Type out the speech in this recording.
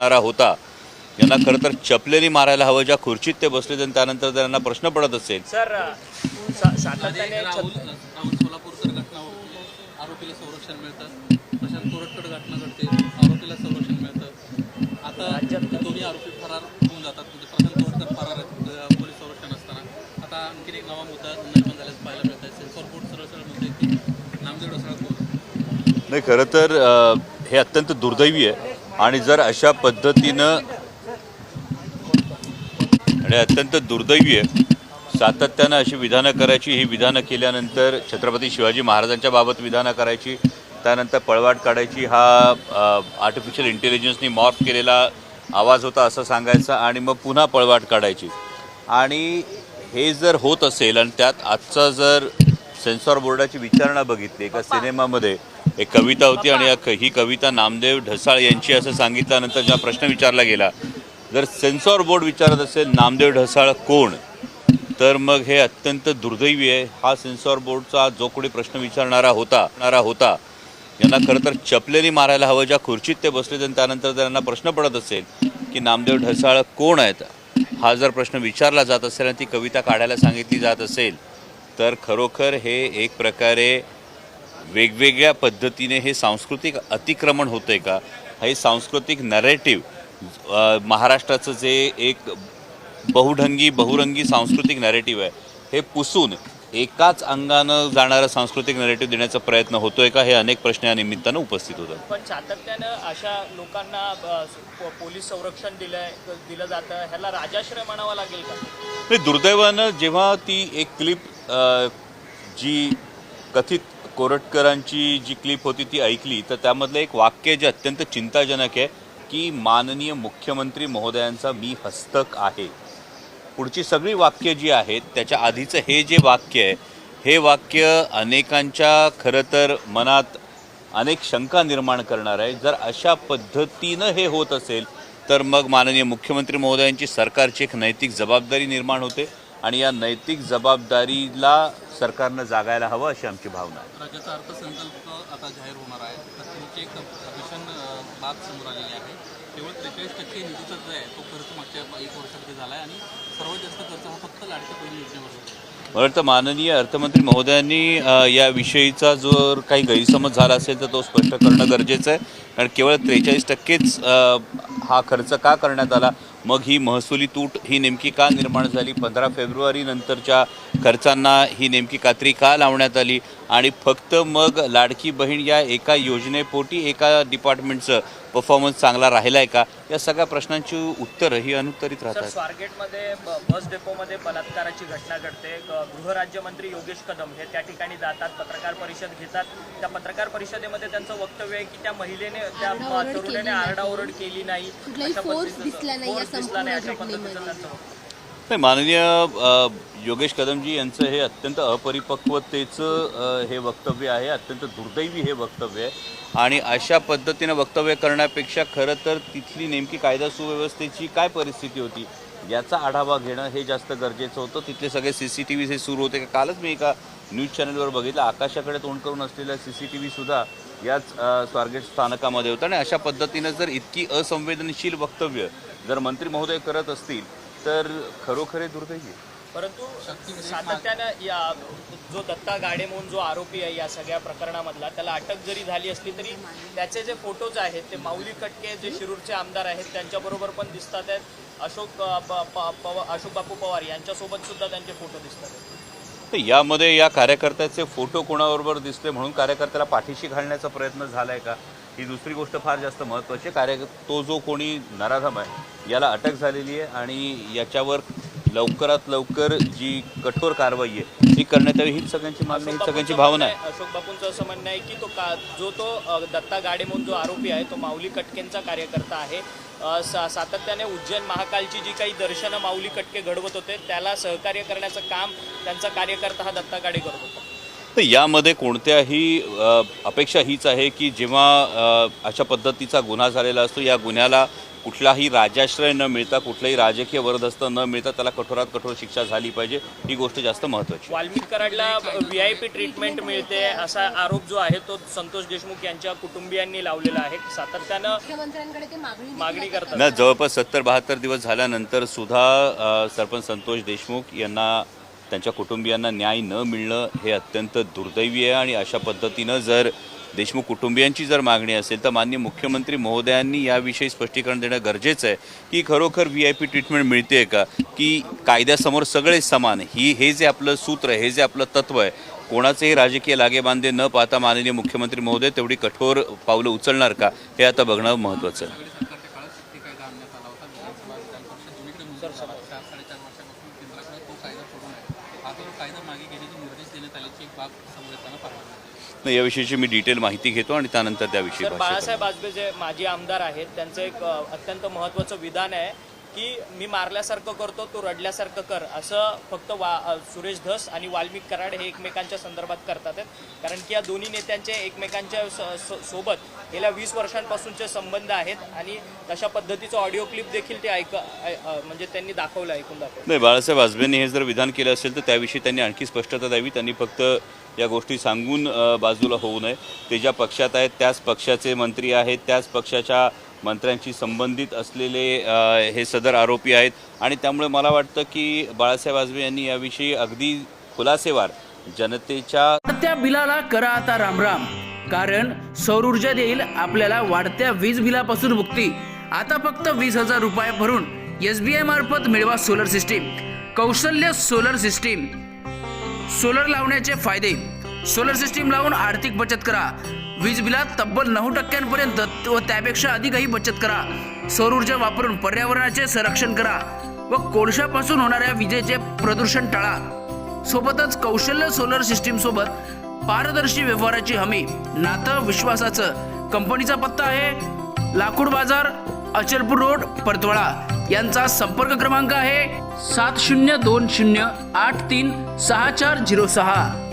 करणारा होता. यांना खरं तर चपलेनी मारायला हवं ज्या खुर्चीत ते बसले आणि त्यानंतर त्यांना प्रश्न पडत असेल. सर सातत्याने आरोपीला संरक्षण मिळतं. प्रशांत कोरटकर घटना घडते आरोपीला संरक्षण मिळतं. आता राज्यात- दोन्ही आरोपी फरार होऊन जातात. म्हणजे प्रशांत कोरटकर फरार आहेत अं, पोलीस संरक्षण असताना. आता आणखीन एक नवा मुद्दा निर्माण झाल्याचं पाहायला मिळत आहे सेन्सॉर बोर्ड सरळ सरळ म्हणते की नामदेव ढसाळ कोण? नाही खरं तर हे अत्यंत दुर्दैवी आहे. आणि जर अशा पद्धतीनं आणि अत्यंत दुर्दैवी आहे सातत्यानं अशी विधानं करायची ही विधानं केल्यानंतर छत्रपती शिवाजी महाराजांच्या बाबत विधानं करायची त्यानंतर पळवाट काढायची हा आर्टिफिशियल इंटेलिजन्सनी मॉर्फ केलेला आवाज होता असं सांगायचा आणि मग पुन्हा पळवाट काढायची. आणि हे जर होत असेल आणि त्यात आजचा जर सेन्सॉर बोर्डाची विचारणा बघितली एका सिनेमामध्ये एक कविता होती आणि ही कविता नामदेव ढसाळ यांची असं सांगितल्यानंतर जेव्हा प्रश्न विचारला गेला जर सेन्सॉर बोर्ड विचारत असेल नामदेव ढसाळ कोण तर मग हे अत्यंत दुर्दैवी आहे. हा सेन्सॉर बोर्डचा जो कोणी प्रश्न विचारणारा होता होता यांना खरं तर चपलेली मारायला हवं. ज्या खुर्चीत ते बसले तर त्यानंतर त्यांना प्रश्न पडत असेल की नामदेव ढसाळ कोण आहेत हा जर प्रश्न विचारला जात असेल आणि ती कविता काढायला सांगितली जात असेल तर खरोखर हे एक प्रकारे वेगवेगळ्या पद्धतीने हे सांस्कृतिक अतिक्रमण होतं आहे का? हे सांस्कृतिक नरेटिव्ह महाराष्ट्राचं जे एक बहुढंगी बहुरंगी सांस्कृतिक नरेटिव्ह आहे हे पुसून एकाच अंगानं जाणारं सांस्कृतिक नरेटिव्ह देण्याचा प्रयत्न होतोय का? हे अनेक प्रश्न या निमित्तानं उपस्थित होतात. पण सातत्यानं अशा लोकांना पोलीस संरक्षण दिलंय दिलं जातं ह्याला राजाश्रय म्हणावा लागेल का? दुर्दैवानं जेव्हा ती एक क्लिप जी कथित कोरटकरांची जी क्लिप होती ती ऐकली तर त्यामधलं एक वाक्य जे अत्यंत चिंताजनक आहे की माननीय मुख्यमंत्री महोदयांचा मी हस्तक आहे. पुढची सगळी वाक्य जी आहेत त्याच्या आधीचं हे जे वाक्य आहे हे वाक्य अनेकांच्या खरं तर मनात अनेक शंका निर्माण करणार आहे. जर अशा पद्धतीनं हे होत असेल तर मग माननीय मुख्यमंत्री महोदयांची सरकारची एक नैतिक जबाबदारी निर्माण होते. आणि या नैतिक जबाबदारीला सरकारनं जागायला हवं अशी आमची भावना आहे. राज्याचा अर्थसंकल्प आता जाहीर होणार आहे. तर तुमची एक भीषण बाब समोर आलेली आहे. केवळ त्रेचाळीस टक्के निधीचा जो आहे तो खर्च मागच्या एक वर्षामध्ये झाला आहे आणि सर्वात जास्त खर्च हा फक्त लाडक्या योजनेवर होतो मला वाटतं माननीय अर्थमंत्री महोदयांनी या याविषयीचा जो काही गैरसमज झाला असेल तर तो स्पष्ट करणं गरजेचं आहे. कारण केवळ त्रेचाळीस टक्केच हा खर्च का करण्यात आला? मग ही महसुली तूट ही नेमकी का निर्माण झाली? पंधरा फेब्रुवारी नंतरच्या खर्चांना ही नेमकी कात्री का लावण्यात आली? आणि फक्त मग लाडकी बहीण या एका योजनेपोटी एका डिपार्टमेंटचं परफॉर्मन्स चांगला राहिला आहे का या सगळ्या प्रश्नांची उत्तरं ही अनुत्तरित सर राहतात स्वारगेटमध्ये बस डेपोमध्ये बलात्काराची घटना घडते गृहराज्यमंत्री योगेश कदम हे त्या ठिकाणी जातात पत्रकार परिषद घेतात त्या पत्रकार परिषदेमध्ये त्यांचं वक्तव्य आहे की त्या महिलेने त्या तरुणीने केली नाही. आरडाओरड केली नाही दिसला नाही अशा पद्धतीचं. त्यांचं वक्तव्य. नाही माननीय योगेश कदमजी यांचं हे अत्यंत अपरिपक्वतेचं हे वक्तव्य आहे अत्यंत दुर्दैवी हे वक्तव्य आहे. आणि अशा पद्धतीनं वक्तव्य करण्यापेक्षा खरं तर तिथली नेमकी कायदा सुव्यवस्थेची काय परिस्थिती होती याचा आढावा घेणं हे जास्त गरजेचं होतं. तिथले सगळे सी सी टी व्ही हे सुरू होते का? कालच मी एका न्यूज चॅनलवर बघितलं. आकाशाकडे तोंड करून असलेला सी सी टी व्हीसुद्धा याच स्वारगेट स्थानकामध्ये होता. आणि अशा पद्धतीनं जर इतकी असंवेदनशील वक्तव्य जर मंत्री महोदय करत असतील तर खरोखर हे दुर्दैवी आहे. परंतु सातत्यानं या जो दत्ता गाडे म्हणून जो आरोपी आहे या सगळ्या प्रकरणामधला त्याला अटक जरी झाली असली तरी त्याचे जे फोटोज आहेत ते माऊली कटके जे शिरूरचे आमदार आहेत त्यांच्याबरोबर पण दिसतात आहेत अशोक अशोक बापू पवार यांच्यासोबत सुद्धा त्यांचे फोटो दिसतात. तर यामध्ये या कार्यकर्त्याचे फोटो कोणाबरोबर दिसले म्हणून कार्यकर्त्याला पाठीशी घालण्याचा प्रयत्न झालाय का ही दुसरी गोष्ट फार जास्त महत्त्वाची आहे. कार्य तो जो कोणी नराधम आहे याला अटक झालेली आहे आणि याच्यावर लवकरात लवकर जी कठोर कारवाई आहे ती करण्यात यावी हीच सगळ्यांची मागणी हीच सगळ्यांची भावना आहे अशोक बापूंचं असं म्हणणं आहे की तो का जो तो दत्ता गाडे म्हणून जो आरोपी आहे तो माऊली कटकेंचा कार्यकर्ता आहे सा सातत्याने उज्जैन महाकालची जी काही दर्शनं माऊली कटके घडवत होते त्याला सहकार्य करण्याचं काम त्यांचा कार्यकर्ता हा दत्ता गाडे करत होता यामध्ये कोणत्याही अपेक्षा हीच आहे की जेव्हा अशा पद्धतीचा गुन्हा झालेला असतो या गुन्ह्याला कुठलाही राजाश्रय न मिळता कुठलाही राजकीय वरदस्त न मिळता त्याला कठोरात कठोर शिक्षा झाली पाहिजे. ही गोष्ट जास्त महत्त्वाची वाल्मिक कराडला व्ही आय पी ट्रीटमेंट मिळते असा आरोप जो आहे तो संतोष देशमुख यांच्या कुटुंबियांनी लावलेला आहे. सातत्यानं मागणी मागणी करतात. ना जवळपास सत्तर बहात्तर दिवस झाल्यानंतर सुद्धा सरपंच संतोष देशमुख यांना त्यांच्या कुटुंबियांना न्याय न मिळणं हे अत्यंत दुर्दैवी आहे आणि अशा पद्धतीनं जर देशमुख कुटुंबियांची जर मागणी असेल तर माननीय मुख्यमंत्री महोदयांनी याविषयी स्पष्टीकरण देणं गरजेचं आहे की खरोखर व्ही आय पी ट्रीटमेंट मिळते का? की कायद्यासमोर सगळे समान? ही हे जे आपलं सूत्र आहे हे जे आपलं तत्व आहे कोणाचेही राजकीय लागेबांधे न पाहता माननीय मुख्यमंत्री महोदय तेवढी कठोर पावलं उचलणार का? हे आता बघणं महत्त्वाचं आहे सरकारच्या काळात शक्ती कायदा आणण्यात आला होता विधानसभा विधान परिषद दोन्हीकडे मंजूर झाला चार साडेचार वर्षापासून केंद्राकडे तो कायदा सोडून आहे आता तो कायदा मागे घेण्याचे निर्देश देण्यात आल्याची एक बाब समोर येताना पाहायला मिळते नाही, याविषयीची मी डिटेल माहिती घेतो आणि त्यानंतर त्याविषयी. बाळासाहेब आजबे जे माजी आमदार आहेत त्यांचं एक अत्यंत महत्त्वाचं विधान आहे की मी मारल्यासारखं करतो तू रडल्यासारखं कर. असं फक्त वा सुरेश धस आणि वाल्मिक कराड हे एकमेकांच्या संदर्भात करतात. कारण की या दोन्ही नेत्यांचे एकमेकांच्या स- सोबत गेल्या वीस वर्षांपासूनचे संबंध आहेत आणि तशा पद्धतीचं ऑडिओ क्लिप देखील ते ऐक ऐ- म्हणजे त्यांनी दाखवलं ऐकून दाखवलं. नाही बाळासाहेब आजबेंनी हे जर विधान केलं असेल तर त्याविषयी त्यांनी आणखी स्पष्टता द्यावी. त्यांनी फक्त या गोष्टी सांगून बाजूला होऊ नये. ते ज्या पक्षात आहेत त्याच पक्षाचे मंत्री आहेत त्याच पक्षाच्या मंत्र्यांशी संबंधित असलेले हे सदर आरोपी आहेत. आणि त्यामुळे मला वाटतं की बाळासाहेब आजबे यांनी याविषयी अगदी खुलासेवार जनतेच्या वाढत्या बिलाला करा आता रामराम. कारण सौर ऊर्जा देईल आपल्याला वाढत्या वीज बिलापासून मुक्ती. आता फक्त वीस हजार रुपये भरून एस बी आय मार्फत मिळवा सोलर सिस्टीम. कौशल्य सोलर सिस्टीम. सोलर लावण्याचे फायदे. सोलर सिस्टीम लावून आर्थिक बचत करा. वीज बिलात तब्बल नऊ टक्क्यांपर्यंत व त्यापेक्षा अधिकही बचत करा. सौर ऊर्जा वापरून पर्यावरणाचे संरक्षण करा व कोळशापासून होणाऱ्या विजेचे प्रदूषण टाळा. सोबतच कौशल्य सोलर सिस्टीम सोबत पारदर्शी व्यवहाराची हमी. नातं विश्वासाचं. कंपनीचा पत्ता आहे लाकूड बाजार अचलपूर रोड परतवाडा. यांचा संपर्क क्रमांक आहे सात शून्य दोन शून्य आठ तीन सहा चार झिरो सहा.